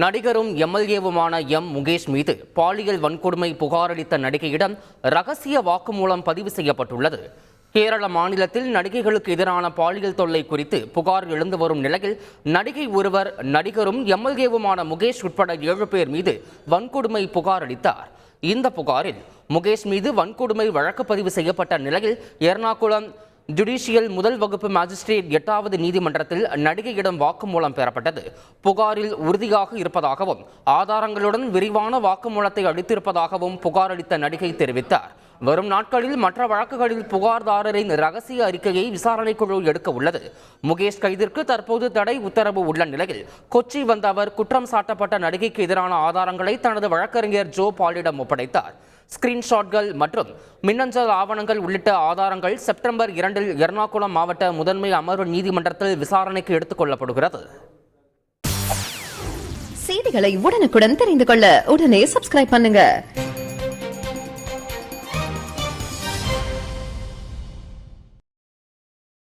நடிகரும் எம்எல்ஏவுமான எம். முகேஷ் மீது பாலியல் வன்கொடுமை புகாரளித்த நடிகையிடம் ரகசிய வாக்குமூலம் பதிவு செய்யப்பட்டுள்ளது. கேரள மாநிலத்தில் நடிகைகளுக்கு எதிரான பாலியல் தொல்லை குறித்து புகார் எழுந்து வரும் நிலையில் நடிகை ஒருவர் நடிகரும் எம்எல்ஏவுமான முகேஷ் உட்பட ஏழு பேர் மீது வன்கொடுமை புகார் அளித்தார். இந்த புகாரில் முகேஷ் மீது வன்கொடுமை வழக்கு பதிவு செய்யப்பட்ட நிலையில் எர்ணாகுளம் ஜுடிஷியல் முதல் வகுப்பு மாஜிஸ்ட்ரேட் எட்டாவது நீதிமன்றத்தில் நடிகையிடம் வாக்குமூலம் பெறப்பட்டது. புகாரில் உறுதியாக இருப்பதாகவும் ஆதாரங்களுடன் விரிவான வாக்குமூலத்தை அளித்திருப்பதாகவும் புகார் அளித்த நடிகை தெரிவித்தார். வரும் நாட்களில் மற்ற வழக்குகளில் புகார்தாரரின் ரகசிய அறிக்கையை விசாரணைக்குழு எடுக்க உள்ளது. முகேஷ் கைதிற்கு தற்போது தடை உத்தரவு உள்ள நிலையில் கொச்சி வந்த அவர் குற்றம் சாட்டப்பட்ட நடிகைக்கு எதிரான ஆதாரங்களை தனது வழக்கறிஞர் ஜோ பாலிடம் ஒப்படைத்தார். ஸ்கிரீன்ஷாட்கள் மற்றும் மின்னஞ்சல் ஆவணங்கள் உள்ளிட்ட ஆதாரங்கள் செப்டம்பர் இரண்டில் எர்ணாகுளம் மாவட்ட முதன்மை அமர்வு நீதிமன்றத்தில் விசாரணைக்கு எடுத்துக் கொள்ளப்படுகிறது. செய்திகளை உடனுக்குடன் தெரிந்து கொள்ள உடனே சப்ஸ்கிரைப் பண்ணுங்க.